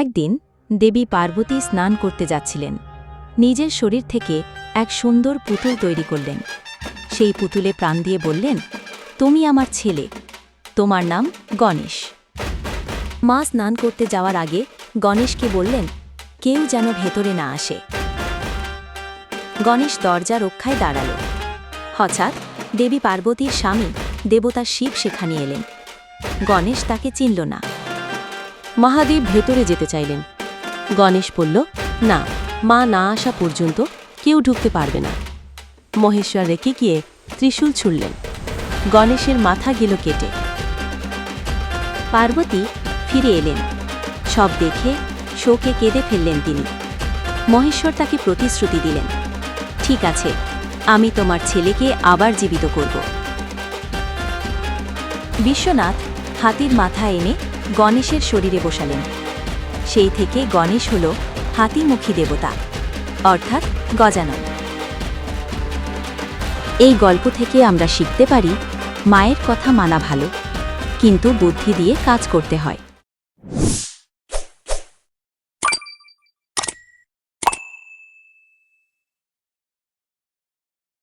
একদিন দেবী পার্বতী স্নান করতে যাচ্ছিলেন। নিজের শরীর থেকে এক সুন্দর পুতুল তৈরি করলেন। সেই পুতুলে প্রাণ দিয়ে বললেন, তুমি আমার ছেলে। তোমার নাম গণেশ। মা স্নান করতে যাওয়ার আগে গণেশকে বললেন, কেউ যেন ভেতরে না আসে। গণেশ দরজা রক্ষায় দাঁড়াল। হঠাৎ দেবী পার্বতীর স্বামী দেবতা শিব সেখানে এলেন। গণেশ তাকে চিনল না। মহাদেব ভেতরে যেতে চাইলেন। গণেশ বলল, না, মা না আসা পর্যন্ত কেউ ঢুকতে পারবে না। মহেশ্বর রেখে গিয়ে ত্রিশূল ছুড়লেন। গণেশের মাথা গেল কেটে। পার্বতী ফিরে এলেন। সব দেখে শোকে কেঁদে ফেললেন তিনি। মহেশ্বর তাকে প্রতিশ্রুতি দিলেন, ঠিক আছে, আমি তোমার ছেলেকে আবার জীবিত করব। বিশ্বনাথ হাতির মাথা এনে গণেশের শরীরে বসালেন। সেই থেকে গণেশ হল হাতিমুখী দেবতা, অর্থাৎ গজানন। এই গল্প থেকে আমরা শিখতে পারি, মায়ের কথা মানা ভালো, কিন্তু বুদ্ধি দিয়ে কাজ করতে হয়।